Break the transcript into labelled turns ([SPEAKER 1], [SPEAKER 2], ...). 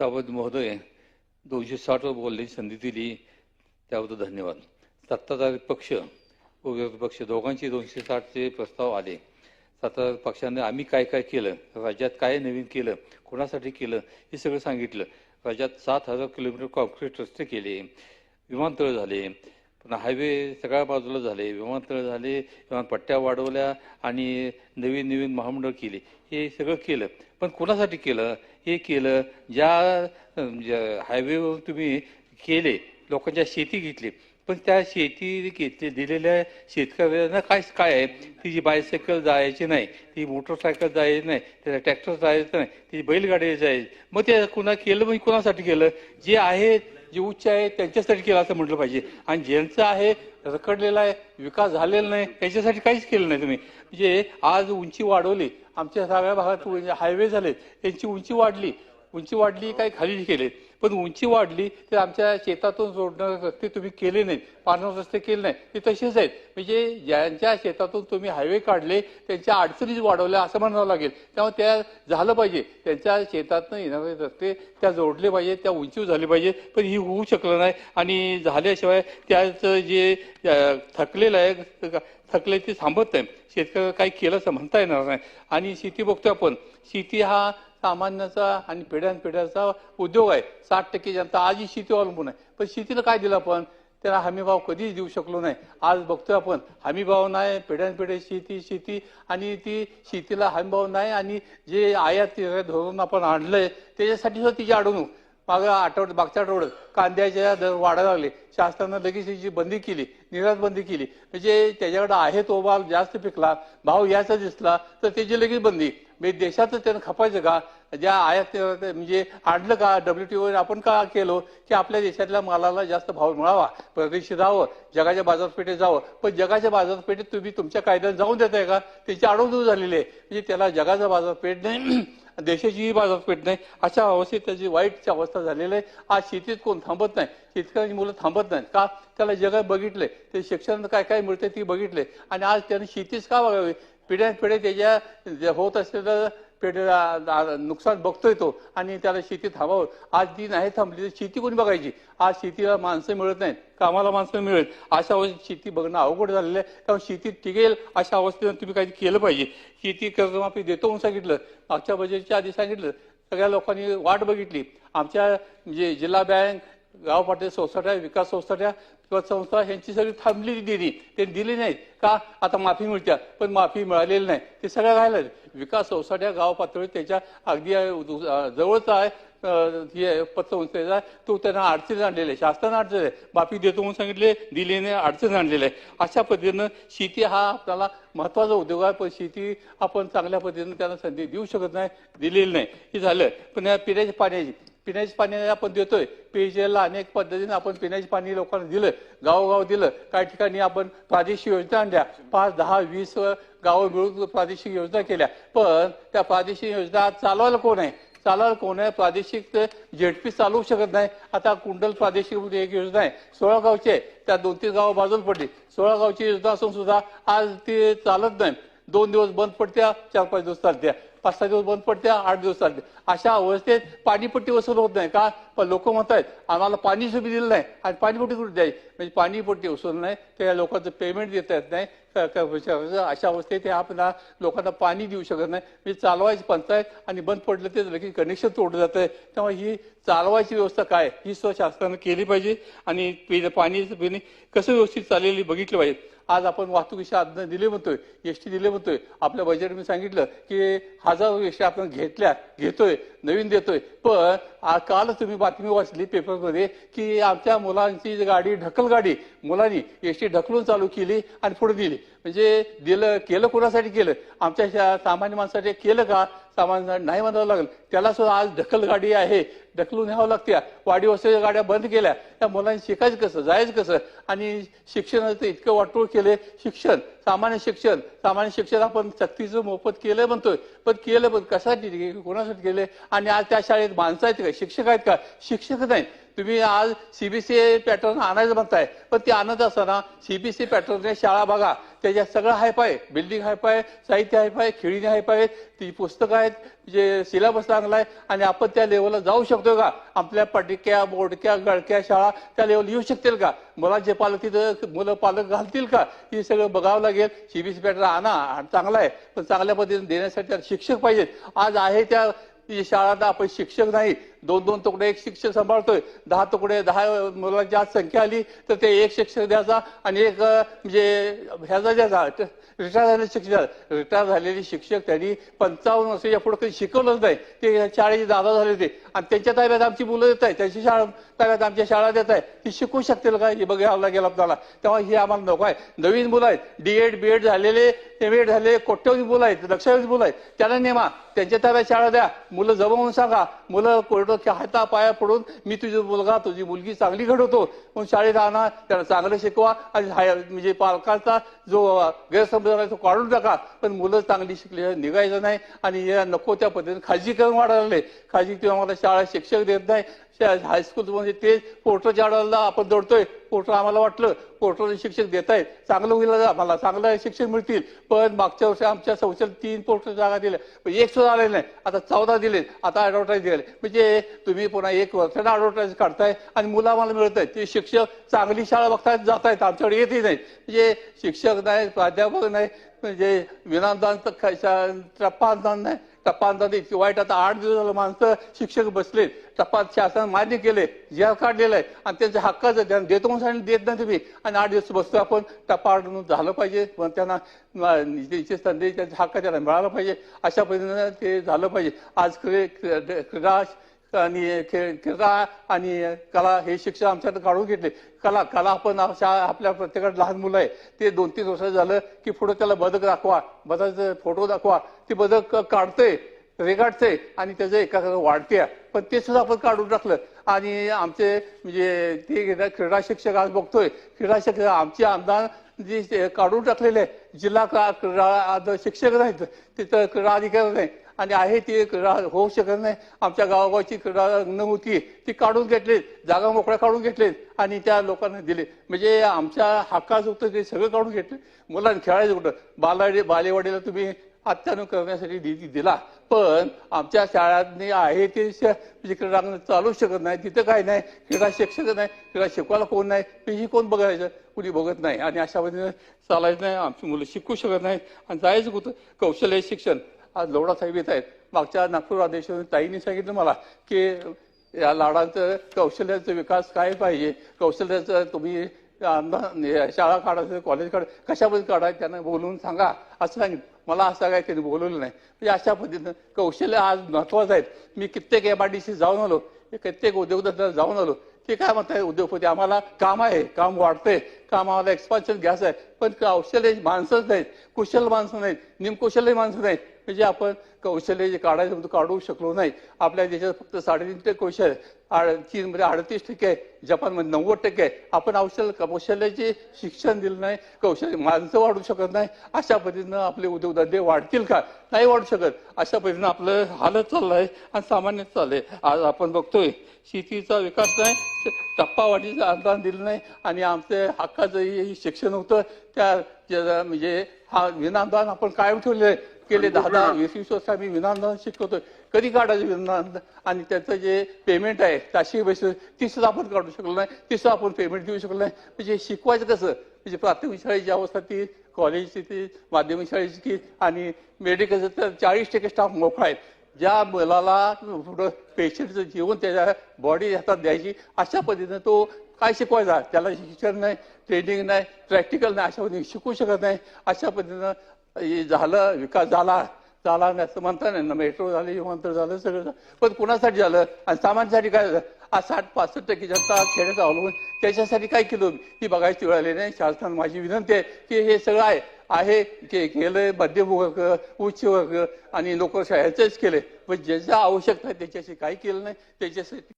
[SPEAKER 1] सावंत महोदय दोनशे साठवर बोलण्याची संधी दिली त्याबद्दल धन्यवाद. सत्ताधारी पक्ष व विरोधी पक्ष दोघांचे दोनशे साठचे प्रस्ताव आले. सत्ताधारी पक्षाने आम्ही काय काय केलं राज्यात काय नवीन केलं कोणासाठी केलं हे सगळं सांगितलं. राज्यात सात हजार किलोमीटर कॉन्क्रीट रस्ते केले विमानतळ झाले पुन्हा हायवे सगळ्या बाजूला झाले विमानतळ झाले विमानपट्ट्या वाढवल्या आणि नवीन नवीन महामंडळ केले. हे सगळं केलं. पण कोणासाठी केलं? हे केलं ज्या ज्या हायवेवर तुम्ही केले लोकांच्या शेती घेतली. पण त्या शेती घेतली दिलेल्या शेतकऱ्यांना काय काय आहे? तिची बायसायकल जायची नाही ती मोटरसायकल जायची नाही त्याला ट्रॅक्टर जायचं नाही तिची बैलगाडी जायची. मग ते कुणा केलं? म्हणजे कुणासाठी केलं? जे आहे जे उच्च आहे त्यांच्यासाठी केलं असं म्हटलं पाहिजे. आणि ज्यांचं आहे रखडलेला आहे विकास झालेला नाही त्याच्यासाठी काहीच केलं नाही तुम्ही. म्हणजे आज उंची वाढवली. आमच्या सगळ्या भागात हायवे झाले त्यांची उंची वाढली. उंची वाढली काही खाली केले. पण उंची वाढली तर आमच्या शेतातून जोडणारे रस्ते तुम्ही केले नाहीत. पाण्यावर रस्ते केले नाही ते तसेच आहेत. म्हणजे ज्यांच्या शेतातून तुम्ही हायवे काढले त्यांच्या अडचणीच वाढवल्या असं म्हणावं लागेल. त्यामुळे त्या झालं पाहिजे. त्यांच्या शेतातनं येणारे रस्ते त्या जोडले पाहिजे त्या उंचीवर झाले पाहिजे. पण ही होऊ शकलं नाही. आणि झाल्याशिवाय त्याचं जे थकलेलं आहे थकले ते थांबत नाही. शेतकऱ्याला काही केलं असं म्हणता येणार नाही. आणि शेती बघतोय आपण. शेती हा सामान्याचा आणि पिढ्यानपिढ्याचा उद्योग आहे. साठ टक्के जनता आजही शेतीवर अवलंबून आहे. पण शेतीला काय दिलं आपण? त्याला हमीभाव कधीच देऊ शकलो नाही. आज बघतोय आपण हमीभाव नाही पिढ्यानपिढ्या शेती शेती आणि ती शेतीला हमीभाव नाही आणि जे आयात धोरण आपण आणलंय त्याच्यासाठी सुद्धा तिची अडवणूक मागं आठवड मागच्या आठवड्यात कांद्याच्या दर वाढायला लागले. शासनानं लगेच त्याची बंदी केली निर्यात बंदी केली म्हणजे त्याच्याकडे आहे तो माल जास्त पिकला भाव याचा दिसला तर त्याची लगेच बंदी. म्हणजे देशातच त्यानं खपायचं का? ज्या आयात म्हणजे आणलं का? डब्ल्यूटीओ आपण का केलो? की आपल्या देशातल्या मालाला जास्त भाव मिळावा. परदेशी जावं जगाच्या बाजारपेठेत जावं. पण जगाच्या बाजारपेठेत तुम्ही तुमच्या कायद्यात जाऊन देताय का? त्याची अडवणूक झालेली आहे. म्हणजे त्याला जगाचा बाजारपेठ नाही देशाचीही बाजारपेठ नाही. अशा अवस्थेत त्याची वाईटची अवस्था झालेली आहे. आज शेतीत कोण थांबत नाही. शेतकऱ्यांची मुलं थांबत नाहीत. का? त्याला जगात बघितलंय. ते शिक्षण काय काय मिळते ती बघितले आणि आज त्याने शेतीच का बघावी? पिढ्यान पिढ्या त्याच्या होत असलेलं पिढ्या नुकसान बघतोय तो आणि त्याला शेती थांबावं. आज ती नाही थांबली तर शेती कोणी बघायची? आज शेतीला माणसं मिळत नाहीत कामाला माणसं मिळेल. अशा अवस्थेत शेती बघणं अवघड झालेलं आहे. त्यामुळे शेती टिकेल अशा अवस्थेनं तुम्ही काही केलं पाहिजे. शेती कर्जमाफी देतो म्हणून सांगितलं. मागच्या बजेटच्या आधी सांगितलं. सगळ्या लोकांनी वाट बघितली. आमच्या जे जिल्हा बँक गाव पाटील सोसायट्या विकास सोसायट्या किंवा संस्था यांची सगळी थांबलेली दिली ते दिली नाहीत. का? आता माफी मिळत्या. पण माफी मिळालेली नाही. ते सगळं राहिलं विकास सोसायट्या गाव पातळी त्याच्या अगदी जवळचा जवळच आहे. हे पतसंस्थेचा तो त्यांना अडचणी आणलेला आहे. शासनानं अडचण आहे. माफी देतो म्हणून सांगितले. दिली नाही. अडचण आणलेलं आहे. अशा पद्धतीनं शेती हा आपल्याला महत्त्वाचा उद्योग आहे. पण शेती आपण चांगल्या पद्धतीनं त्यांना संधी देऊ शकत नाही. दिलेली नाही. हे झालं. पण या पिण्याच्या पाण्याची पिण्याचे पाणी आपण देतोय. पेयजलला अनेक पद्धतीने आपण पिण्याचे पाणी लोकांना दिलं. गावोगाव दिलं. काही ठिकाणी आपण प्रादेशिक योजना आणल्या. पाच दहा वीस गावं मिळून प्रादेशिक योजना केल्या. पण त्या प्रादेशिक योजना चालवायला कोण आहे? चालवायला कोण आहे? प्रादेशिक झेडपी चालवू शकत नाही. आता कुंडल प्रादेशिक एक योजना आहे. सोळा गावची आहे. त्या दोन तीन गावं बाजूला पडली. सोळा गावची योजना असून सुद्धा आज ती चालत नाही. दोन दिवस बंद पडत्या चार पाच दिवस चालत्या. पाच सहा दिवस बंद पडते आठ दिवस चालते. अशा अवस्थेत पाणीपट्टी वसूल होत नाही का? पण लोक आहेत आम्हाला पाणी सुद्धा दिलं नाही आणि पाणीपट्टी कुठे द्यायची? म्हणजे पाणीपट्टी वसूल नाही त्या लोकांचं पेमेंट देता येत नाही. अशा अवस्थेत ते आपल्याला लोकांना पाणी देऊ शकत नाही. म्हणजे चालवायची पंचायत आणि बंद पडलं ते लगेच कनेक्शन तोडलं आहे त्यामुळे ही चालवायची व्यवस्था काय? ही सुद्धा शासनानं केली पाहिजे आणि पि- पाणीचं पिणे कसं व्यवस्थित चाललेली बघितलं पाहिजे. आज आपण वाहतुकीचे साधनं दिले म्हणतोय एस टी दिले म्हणतोय. आपल्या बजेट मी सांगितलं की हजारो एस टी आपण घेतल्या घेतोय. नवीन देतोय. पण काल तुम्ही बातमी वाचली पेपरमध्ये की आमच्या मुलांची गाडी ढकल गाडी मुलांनी एस टी ढकलून चालू केली आणि पुढे दिली म्हणजे दिलं केलं कोणासाठी केलं? आमच्या सामान्य माणसासाठी केलं का? सामान्य नाही म्हणावं लागेल. त्याला सुद्धा आज ढकल गाडी आहे. ढकलून न्यावं लागत्या वाडी गाड्या बंद केल्या. त्या मुलांनी शिकायचं कसं? जायचं कसं? आणि शिक्षणाचं इतकं वाटोळ केले. शिक्षण सामान्य शिक्षण. सामान्य शिक्षण आपण सक्तीचं मोफत केलं म्हणतोय. पण केलं पण कशासाठी? कोणासाठी केले? आणि आज त्या शाळेत माणसं आहेत का? शिक्षक आहेत का? शिक्षक नाही तुम्ही आज सीबीसी पॅटर्न आणायचं म्हणताय पण ते आणत असताना सीबीसी पॅटर्नने शाळा बघा त्याच्यात सगळं हायफाय बिल्डिंग हायपाय साहित्य हायपाय खेळणी हायफाय ती पुस्तकं आहेत जे सिलेबस चांगला आहे आणि आपण त्या लेवलला जाऊ शकतो का? आपल्या पटिक्या बोडक्या गळक्या शाळा त्या लेवल येऊ शकतील का? मुलांचे पालक तिथं मुलं पालक घालतील का? हे सगळं बघावं लागेल. सीबीसी पॅटर्न आणा आणि चांगला आहे पण चांगल्या पद्धतीने देण्यासाठी शिक्षक पाहिजेत. आज आहे त्या शाळांना आपण शिक्षक नाही दोन दोन तुकडे एक शिक्षक सांभाळतोय. दहा तुकडे दहा मुलांची आज संख्या आली तर ते एक शिक्षक द्यायचा आणि एक म्हणजे ह्याचा द्यायचा रिटायर झालेले शिक्षक रिटायर झालेले शिक्षक त्यांनी पंचावन्न वर्षाच्या पुढे कधी शिकवलंच नाही. ते शाळेचे दादा झाले ते आणि त्यांच्या ताब्यात आमची मुलं देत आहे त्यांची शाळा ताब्यात आमच्या शाळा देत आहे ती शिकू शकतील का? हे बघायला गेला आपल्याला. तेव्हा हे आम्हाला नको आहे. नवीन मुलं आहेत. बी एड झालेले एम एड झालेले कोट्यवधी मुलं आहेत लक्षावधी मुलं आहेत. त्याला नेमा त्यांच्या ताब्यात शाळा द्या. मुलं जमवून सांगा. मुलं कोर्ट कोरडं हाता पाया पडून मी तुझा मुलगा तुझी मुलगी चांगली घडवतो. म्हणून शाळेत आणा त्याला चांगलं शिकवा आणि हाय- म्हणजे पालकांचा जो गैरसमज आहे तो काढून टाका. पण मुलं चांगली शिकली निघायचं नाही आणि या नको त्या पद्धतीने खाजगीकरण वाढायला नाही खाजगी किंवा मला शाळा शिक्षक देत नाही. हायस्कूल म्हणजे ते पोर्टल आडाला आपण दौडतोय. पोर्टल आम्हाला वाटलं पोर्टर शिक्षक देत आहेत चांगलं होईल आम्हाला चांगलं शिक्षक मिळतील. पण मागच्या वर्षी आमच्या संस्थेला तीन पोर्टल जागा दिल्या. पण एक सुद्धा आले नाही. आता चौदा दिले आता ऍडव्हर्टाईज दिले. म्हणजे तुम्ही पुन्हा एक वर्षाला ऍडव्हर्टाईज काढताय आणि मुलं आम्हाला मिळत आहेत ते शिक्षक चांगली शाळा बघतायत जात आहेत आमच्याकडे येतही नाही म्हणजे शिक्षक नाही प्राध्यापक नाही म्हणजे विनादान तर शा- टप्पादान नाही टप्पादान इतकी वाईट आता आठ दिवस झालं माणसं शिक्षक बसलेत. टप्पा शासन मान्य केले जेल काढलेलं आहे. आणि त्यांच्या हक्काचं त्यांना देतो म्हणून देत नाही तुम्ही. आणि आठ दिवस बसतो आपण टप्पा झालं पाहिजे. पण त्यांना म- संधी त्यांचा हक्क त्यांना मिळाला पाहिजे. अशा पद्धतीनं ते झालं पाहिजे. आज क्री- क्रीडा आणि खेळ क्रीडा आणि कला हे शिक्षण आमच्याकडे काढून घेतले. कला कला आपण अशा आपल्या प्रत्येकाला लहान मुलं आहे ते दोन तीन वर्ष झालं की पुढे त्याला बदक दाखवा बदकाचा फोटो दाखवा. ती बदक काढते रेगाडते आणि त्याचं एकाकडे वाढते. पण ते सुद्धा आपण काढून टाकलं. आणि आमचे म्हणजे ते क्रीडा- क्रीडा शिक्षक आज बघतोय. क्रीडा शिक्षक आमचे आमदार जे काढून टाकलेले आहे जिल्हा शिक्षक नाहीत तिथं क्रीडा अधिकारी नाही. आणि आहे ते क्रीडा होऊ शकत नाही. आमच्या गावागावची क्रीडा न होती ती काढून घेतली जागा मोकळ्या काढून घेतलेत आणि त्या लोकांना दिले. म्हणजे आमच्या हक्काचं होतं ते सगळं काढून घेतले. मुलांना खेळायचं कुठं? बालाडे बालेवाडीला तुम्ही करण्यासाठी निधी दिला. पण आमच्या शाळांनी आहे ते श- म्हणजे क्रीडांगण चालू शकत नाही. तिथं काय नाही? क्रीडा शिक्षक नाही. क्रीडा शिकवायला कोण नाही? ही कोण बघायचं? कुणी बघत नाही. आणि अशा पद्धतीने चालायचं नाही. आमची मुलं शिकू शकत नाही आणि जायचं कुठं? कौशल्य शिक्षण. आज लोडा साहेब येत आहेत. मागच्या नागपूर आदेश ताईंनी सांगितलं मला की या लाडांचं कौशल्याचा विकास काय पाहिजे? कौशल्याचं तुम्ही अंदा- शाळा काढायचं कॉलेज काढ कशामध्ये काढायचं त्यांना बोलवून सांगा. असं सांगितलं मला असं काय त्यांनी बोलवलं नाही. म्हणजे अशा पद्धतीनं कौशल्य आज महत्वाचं आहेत. मी कित्येक एम आय डी सी जाऊन आलो कित्येक उद्योगधंदा जाऊन आलो. ते काय म्हणताय उद्योगपती आम्हाला काम आहे काम वाढतंय. काम आम्हाला एक्सपान्शन घ्यायचं आहे. पण कौशल्य माणसंच नाहीत. कुशल माणसं नाहीत. निमकुशल माणसं नाहीत. म्हणजे आपण कौशल्य जे काढायचं म्हणतो काढू शकलो नाही. आपल्या देशात फक्त साडेतीन टक्के कौशल्य आड- चीनमध्ये म्हणजे अडतीस टक्के आहे. जपानमध्ये नव्वद टक्के आहे. आपण औषध कौशल्याचे शिक्षण दिलं नाही. कौशल्य माणसं वाढू शकत नाही. अशा पद्धतीनं आपले उद्योगधंदे वाढतील का? नाही वाढू शकत. अशा पद्धतीनं आपलं हालत आहे आणि सामान्य चाललंय. आज आपण बघतोय शेतीचा विकास नाही. टप्पावाढीचं अनुदान दिलं नाही. आणि आमचं हक्काचं शिक्षण होतं. त्या ज्या- म्हणजे हा विनादान आपण कायम ठेवलेलं आहे. गेले दहा दहा वीस वीस वर्ष आम्ही विनादान शिकवतोय. कधी काढायचं विनादान आणि त्याचं जे पेमेंट आहे ताशी बेसिस ती सुद्धा आपण काढू शकलो नाही ती सुद्धा आपण पेमेंट देऊ शकलो नाही. म्हणजे शिकवायचं कसं? म्हणजे प्राथमिक शाळेची अवस्था ती कॉलेजची ती माध्यमिक शाळेची की आणि मेडिकलचं तर चाळीस टक्के स्टाफ मोकळा आहे ज्या मुलाला पुढं पेशंटचं जीवन त्याच्या बॉडी हातात द्यायची अशा पद्धतीनं तो काय शिकवायचा? त्याला शिक्षण नाही ट्रेनिंग नाही प्रॅक्टिकल नाही अशा पद्धतीने शिकू शकत नाही. अशा पद्धतीनं झालं विकास झाला झाला नाही असं म्हणता नाही. ना मेट्रो झाली विमानतळ झालं सगळं झालं. पण कुणासाठी झालं? आणि सामानसाठी काय झालं? आज साठ पासष्ट टक्के जनता खेड्यात अवलंबून त्याच्यासाठी काय केलं? ही बघायची वेळ आली नाही. शासनाला माझी विनंती आहे की हे सगळं आहे आहे के केलंय मध्यमवर्ग उच्च वर्ग आणि लोकशाही ह्याचंच केले. पण ज्याच्या आवश्यकता आहे त्याच्याशी काही केलं नाही. त्याच्यासाठी